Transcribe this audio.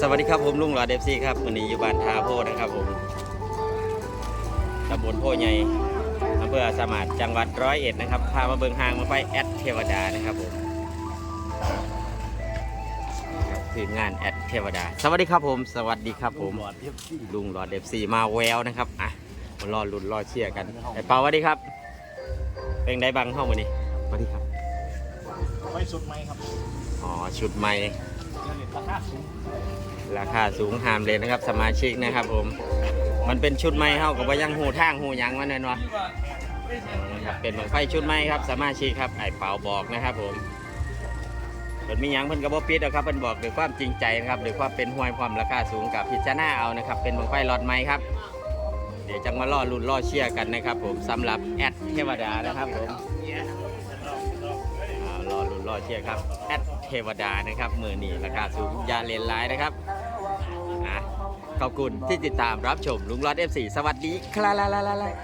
สวัสดีครับผมลุงหลอดเดฟซีครับวันนี้อยู่บ้านทาโพนะครับผมตำบลโพใหญ่อำเภออาสามาดจังหวัดร้อยเอ็ดนะครับ พามาเบิงหางมาไฟแอดเทวดานะครับผมครับคืองานแอดเทวดา สวัสดีครับผม สวัสดีครับผมหลอดเทียบซี่ลุงหลอดเดฟซีมาแววนะครับอะมารอลุ้นรอเชียร์กันไอ้เปาสวัสดีครับ เป็นได้บังเข้ามานี่สวัสดีครับไฟสุดไหมครับ อ๋อชุดใหม่ ราคาสูงราคาสูงหามเลยนะครับ สมาชิกนะครับผม มันเป็นชุดใหม่เข้ากับว่ายังหูทางหูยังมันเนนวะนะครับเป็นเหมือนไฟชุดใหม่ครับ สมาชิกครับไอ้เป่าบอกนะครับผมเพิ่นมีหยังเพิ่นกระบอกปิดหรอกครับเพิ่นบอกด้วยความจริงใจนะครับด้วยความเป็นห่วยความราคาสูงกับพิจารณาเอานะครับ เป็นเหมือนไฟหลอดไม้ครับ เดี๋ยวจังมาล่อลุ้นล่อเชียร์กันนะครับ ผมสำหรับแอดเทวดานะครับผม รอลุ้นล่อเชียร์ครับแอดเทวดานะครับมือนีราคาสูงยาเลนไลน์นะครับอะขอบคุณที่ติดตามรับชมลุงรอดเอฟซีสวัสดีครับ